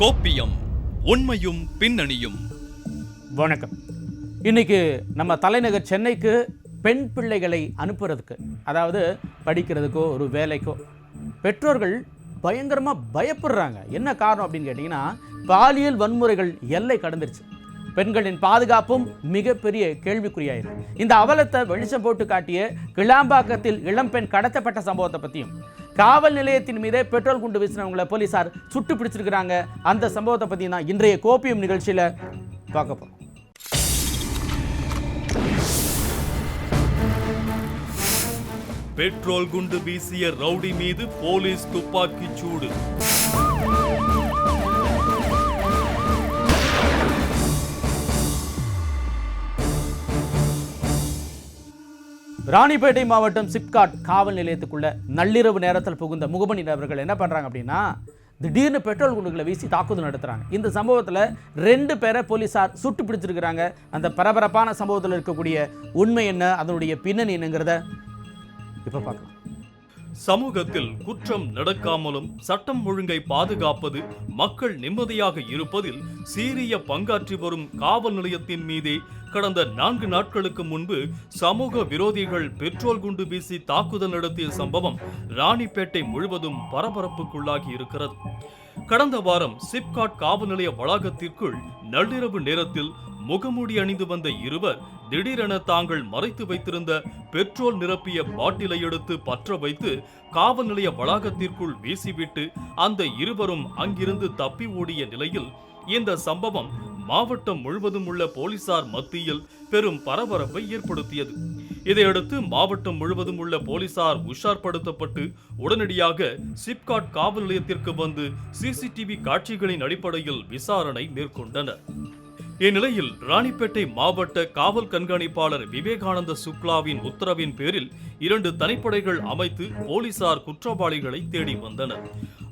கோப்பியம் உண்மையும் பின்னணியும். வணக்கம். இன்னைக்கு நம்ம தலைநகர் சென்னைக்கு பெண் பிள்ளைகளை அனுப்புறதுக்கு அதாவது படிக்கிறதுக்கோ ஒரு வேலைக்கோ பெற்றோர்கள் பயங்கரமாக பயப்படுறாங்க. என்ன காரணம் அப்படின்னு கேட்டிங்கன்னா பாலியல் வன்முறைகள் எல்லை கடந்துருச்சு. பெண்களின் பாதுகாப்பும் மிகப்பெரிய கேள்விக்குறியாயிருக்கு. இந்த அவலத்தை வெளிச்சம் போட்டு காட்டிய கிளாம்பாக்கத்தில் இளம்பெண் கடத்தப்பட்ட சம்பவத்தை பற்றியும் காவல் நிலையத்தின் மீதே பெட்ரோல் குண்டு வீசினவங்களை போலீசார் சுட்டு பிடிச்சிருக்கிறாங்க. அந்த சம்பவத்தை பற்றி தான் இன்றைய கோப்பியம் நிகழ்ச்சியில் பார்க்க போகிறோம் பெட்ரோல் குண்டு வீசிய ரவுடி மீது போலீஸ் துப்பாக்கி சூடு. ராணிப்பேட்டை மாவட்டம் சிப்காட் காவல் நிலையத்துக்குள்ள நள்ளிரவு நேரத்தில் புகுந்த முகமணி நபர்கள் என்ன பண்றாங்க அப்படின்னா திடீர்னு பெட்ரோல் குண்டுகளை வீசி தாக்குதல் நடத்துறாங்க. இந்த சம்பவத்தில் ரெண்டு பேரை போலீசார் சுட்டு பிடிச்சிருக்கிறாங்க. அந்த பரபரப்பான சம்பவத்தில் இருக்கக்கூடிய உண்மை என்ன அதனுடைய பின்னணி என்னங்கிறத இப்போ பார்க்கலாம். சமூகத்தில் குற்றம் நடக்காமலும் சட்டம் ஒழுங்கை பாதுகாப்பது மக்கள் நிம்மதியாக இருப்பதில் சீரிய பங்காற்றி வரும் காவல் நிலையத்தின் மீதே கடந்த நான்கு நாட்களுக்கு முன்பு சமூக விரோதிகள் பெட்ரோல் குண்டு வீசி தாக்குதல் நடத்திய சம்பவம் ராணிப்பேட்டை முழுவதும் பரபரப்புக்குள்ளாகி இருக்கிறது. கடந்த வாரம் சிப்காட் காவல் நிலைய வளாகத்திற்குள் நள்ளிரவு நேரத்தில் முகமூடி அணிந்து வந்த இருவர் திடீரென தாங்கள் மறைத்து வைத்திருந்த பெட்ரோல் நிரப்பிய பாட்டிலை எடுத்து பற்ற வைத்து காவல் நிலைய வளாகத்திற்குள் வீசிவிட்டு அந்த இருவரும் அங்கிருந்து தப்பி ஓடிய நிலையில் இந்த சம்பவம் மாவட்டம் முழுவதும் உள்ள போலீசார் மத்தியில் பெரும் பரபரப்பை ஏற்படுத்தியது. இதையடுத்து மாவட்டம் முழுவதும் உள்ள போலீசார் உஷார்படுத்தப்பட்டு உடனடியாக சிப்காட் காவல் நிலையத்திற்கு வந்து சிசிடிவி காட்சிகளின் அடிப்படையில் விசாரணை மேற்கொண்டனர். இந்நிலையில் ராணிப்பேட்டை மாவட்ட காவல் கண்காணிப்பாளர் விவேகானந்த சுக்லாவின் உத்தரவின் பேரில் இரண்டு தனிப்படைகள் அமைத்து போலீசார் குற்றவாளிகளை தேடி வந்தனர்.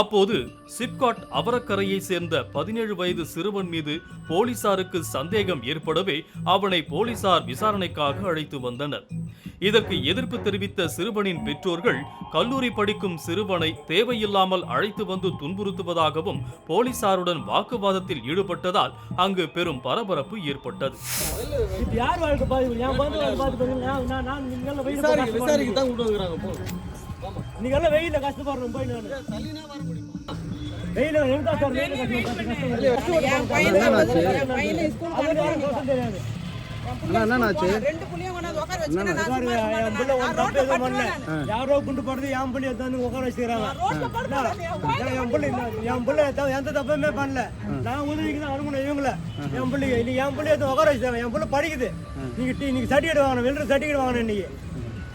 அப்போது சிப்காட் அவரக்கரையை சேர்ந்த பதினேழு வயது சிறுவன் மீது போலீசாருக்கு சந்தேகம் ஏற்படவே அவனை போலீசார் விசாரணைக்காக அழைத்து வந்தனர். இதற்கு எதிர்ப்பு தெரிவித்த சிறுவனின் பெற்றோர்கள் கல்லூரி படிக்கும் சிறுவனை தேவையில்லாமல் அழைத்து வந்து துன்புறுத்துவதாகவும் போலீசாருடன் வாக்குவாதத்தில் ஈடுபட்டதால் அங்கு பெரும் பரபரப்பு ஏற்பட்டது. என் நீங்கெல்லாம் வெயில கஷ்டப்படுறோம் போய் நான் வெயில வெயில கஷ்டப்படுறோம் தெரியாது. யாரோ குண்டு போடுறது என் பிள்ளை எடுத்து உட்கார வச்சுக்கிறாங்க. என் பிள்ளை என் பிள்ளை எந்த தப்புமே பண்ணல. நான் உதவிக்கு தான் அனுப்பணும் இவங்கள. என் இன்னைக்கு என் பிள்ளை எடுத்து உட்கார வச்சுட்டாங்க என் பிள்ளை படிக்குது. நீங்க டி- சர்டிஃபிகேட் வாங்கணும். வெளில சர்டிஃபிகேட் வாங்கணும் இன்னைக்கு.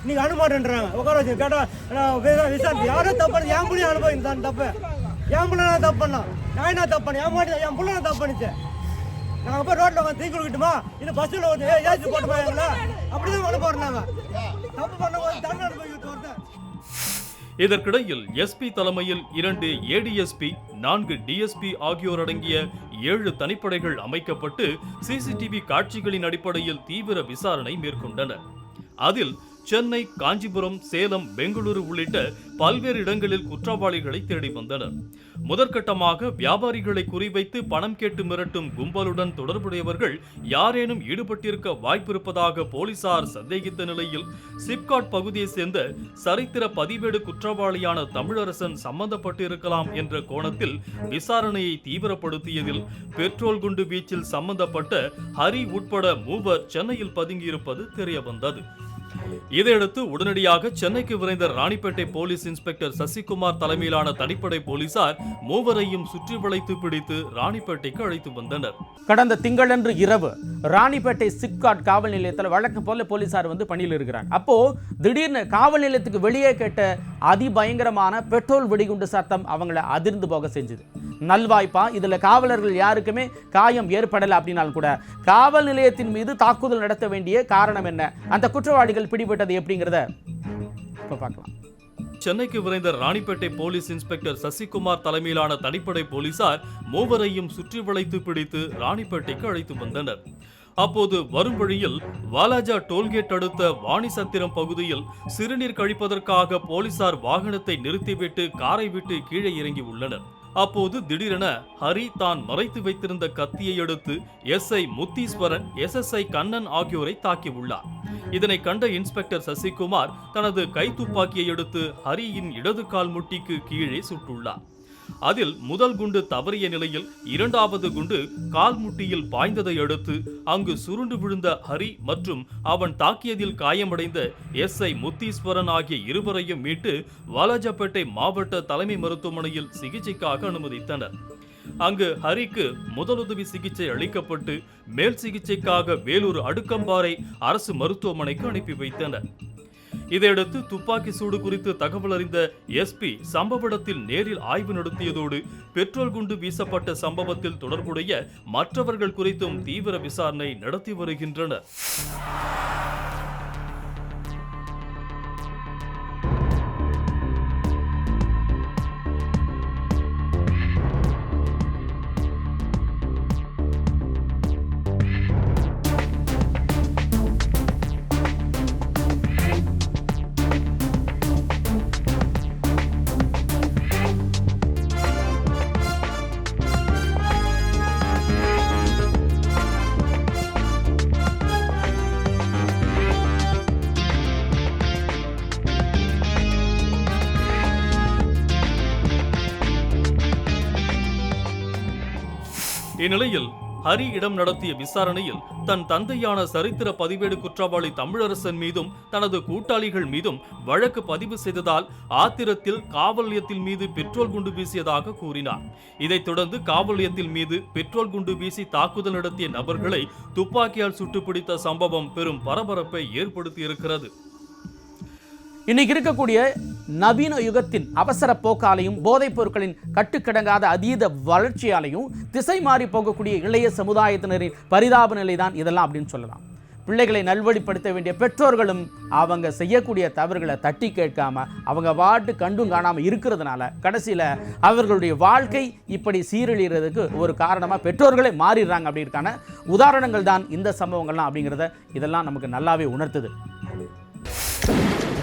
நீங்க அனுமாட்டேன்றாங்க உட்கார வச்சு கேட்டா விசாரிச்சு. யாரோ தப்பு என் பிள்ளையும் அனுபவம் தான் தப்பு. என் பிள்ளை நான் தப்பு பண்ணா நான் என்ன தப்பு பண்ணேன்? என் மாட்டி என் பிள்ளை நான் தப்பு பண்ணிச்சேன். நாங்க போய் ரோட்ல வந்து தீ கொடுக்கட்டுமா இந்த பஸ்ல வந்து ஏசி போட்டு போயாங்களா அப்படிதான் கொண்டு போறாங்க தப்பு பண்ண போது தண்டனை அனுபவிக்க ஒருத்தன். இதற்கிடையில் எஸ்பி தலைமையில் இரண்டு ஏடிஎஸ்பி நான்கு டிஎஸ்பி ஆகியோர் அடங்கிய ஏழு தனிப்படைகள் அமைக்கப்பட்டு சிசிடிவி காட்சிகளின் அடிப்படையில் தீவிர விசாரணை மேற்கொண்டனர் அதில் சென்னை காஞ்சிபுரம் சேலம் பெங்களூரு உள்ளிட்ட பல்வேறு இடங்களில் குற்றவாளிகளை தேடி வந்தனர். முதற்கட்டமாக வியாபாரிகளை குறிவைத்து பணம் கேட்டு மிரட்டும் கும்பலுடன் தொடர்புடையவர்கள் யாரேனும் ஈடுபட்டிருக்க வாய்ப்பிருப்பதாக போலீசார் சந்தேகித்த நிலையில் சிப்காட் பகுதியைச் சேர்ந்த சரித்திர பதிவேடு குற்றவாளியான தமிழரசன் சம்பந்தப்பட்டிருக்கலாம் என்ற கோணத்தில் விசாரணையை தீவிரப்படுத்தியதில் பெட்ரோல் குண்டு வீச்சில் சம்பந்தப்பட்ட ஹரி உட்பட மூவர் சென்னையில் பதுங்கியிருப்பது தெரியவந்தது. இதையடுத்து உடனடியாக சென்னைக்கு விரைந்த ராணிப்பேட்டை போலீஸ் இன்ஸ்பெக்டர் சசிகுமார் தலைமையிலான தனிப்படை போலீசார் மூவரையும் சுற்றி வளைத்து பிடித்து ராணிப்பேட்டைக்கு அழைத்து வந்தனர். கடந்த திங்களன்று இரவு ராணிப்பேட்டை சிப்காட் காவல் நிலையத்தில் வழக்கம் போல போலீசார் வந்து பணியில் இருக்கிறாங்க அப்போ திடீர்னு காவல் நிலையத்துக்கு வெளியே கேட்ட அதிபயங்கரமான பெட்ரோல் வெடிகுண்டு சத்தம் அவங்கள அதிர்ந்து போக செஞ்சது. நல்வாய்ப்பா இதில் காவலர்கள் யாருக்குமே காயம் ஏற்படலை அப்படின்னாலும் கூட காவல் நிலையத்தின் மீது தாக்குதல் நடத்த வேண்டிய காரணம் என்ன? அந்த குற்றவாளிகள் பிடி பிடிபட்டது எப்படிங்கிறத இப்போ பார்க்கலாம். சென்னைக்கு விரைந்த ராணிப்பேட்டை போலீஸ் இன்ஸ்பெக்டர் சசிகுமார் தலைமையிலான தனிப்படை போலீசார் மூவரையும் சுற்றி வளைத்து பிடித்து ராணிப்பேட்டைக்கு அழைத்து வந்தனர். அப்போது வரும் வழியில் வாலாஜா டோல்கேட் அடுத்த வாணிசத்திரம் பகுதியில் சிறுநீர் கழிப்பதற்காக போலீசார் வாகனத்தை நிறுத்திவிட்டு காரை விட்டு கீழே இறங்கி உள்ளனர். அப்போது திடீரென ஹரி தான் மறைத்து வைத்திருந்த கத்தியை எடுத்து எஸ்ஐ முத்தீஸ்வரன் எஸ்எஸ்ஐ கண்ணன் ஆகியோரை தாக்கியுள்ளார் இதனை கண்ட இன்ஸ்பெக்டர் சசிகுமார் தனது கைத்துப்பாக்கியை எடுத்து ஹரியின் இடது கால் முட்டிக்கு கீழே சுட்டுள்ளார். அதில் முதல் குண்டு தவறிய நிலையில் இரண்டாவது குண்டு கால்முட்டியில் பாய்ந்ததை அடுத்து அங்கு சுருண்டு விழுந்த ஹரி மற்றும் அவன் தாக்கியதில் காயமடைந்த எஸ் ஐ முத்தீஸ்வரன் ஆகிய இருவரையும் மீட்டு வாலாஜப்பேட்டை மாவட்ட தலைமை மருத்துவமனையில் சிகிச்சைக்காக அனுமதித்தனர். அங்கு ஹரிக்கு முதலுதவி சிகிச்சை அளிக்கப்பட்டு மேல் சிகிச்சைக்காக வேலூர் அடுக்கம்பாறை அரசு மருத்துவமனைக்கு அனுப்பி வைத்தனர். இதையடுத்து துப்பாக்கி சூடு குறித்து தகவல் அறிந்த எஸ்பி சம்பவ இடத்தில் நேரில் ஆய்வு நடத்தியதோடு பெட்ரோல் குண்டு வீசப்பட்ட சம்பவத்தில் தொடர்புடைய மற்றவர்கள் குறித்தும் தீவிர விசாரணை நடத்தி வருகின்றனர். இந்நிலையில் ஹரி இடம் நடத்திய விசாரணையில் தன் தந்தையான சரித்திர பதிவேடு குற்றவாளி தமிழரசன் மீதும் தனது கூட்டாளிகள் மீதும் வழக்கு பதிவு செய்ததால் ஆத்திரத்தில் காவல் நிலையத்தில் மீது பெட்ரோல் குண்டு வீசியதாக கூறினார். இதைத் தொடர்ந்து காவல் நிலையத்தில் மீது பெட்ரோல் குண்டு வீசி தாக்குதல் நடத்திய நபர்களை துப்பாக்கியால் சுட்டுப்பிடித்த சம்பவம் பெரும் பரபரப்பை ஏற்படுத்தியிருக்கிறது. இன்னைக்கு இருக்கக்கூடிய நவீன யுகத்தின் அவசர போக்காலையும் போதைப் பொருட்களின் கட்டுக்கடங்காத அதீத வளர்ச்சியாலையும் திசை மாறி போகக்கூடிய இளைய சமுதாயத்தினரின் பரிதாப நிலை தான் இதெல்லாம் அப்படின்னு சொல்லலாம். பிள்ளைகளை நல்வழிப்படுத்த வேண்டிய பெற்றோர்களும் அவங்க செய்யக்கூடிய தவறுகளை தட்டி கேட்காம அவங்க வாட்டு கண்டும் காணாமல் இருக்கிறதுனால கடைசியில அவர்களுடைய வாழ்க்கை இப்படி சீரழிகிறதுக்கு ஒரு காரணமாக பெற்றோர்களே மாறிடுறாங்க அப்படிங்கிறதுக்கான உதாரணங்கள் தான் இந்த சம்பவங்கள்லாம் அப்படிங்கிறத இதெல்லாம் நமக்கு நல்லாவே உணர்த்துது.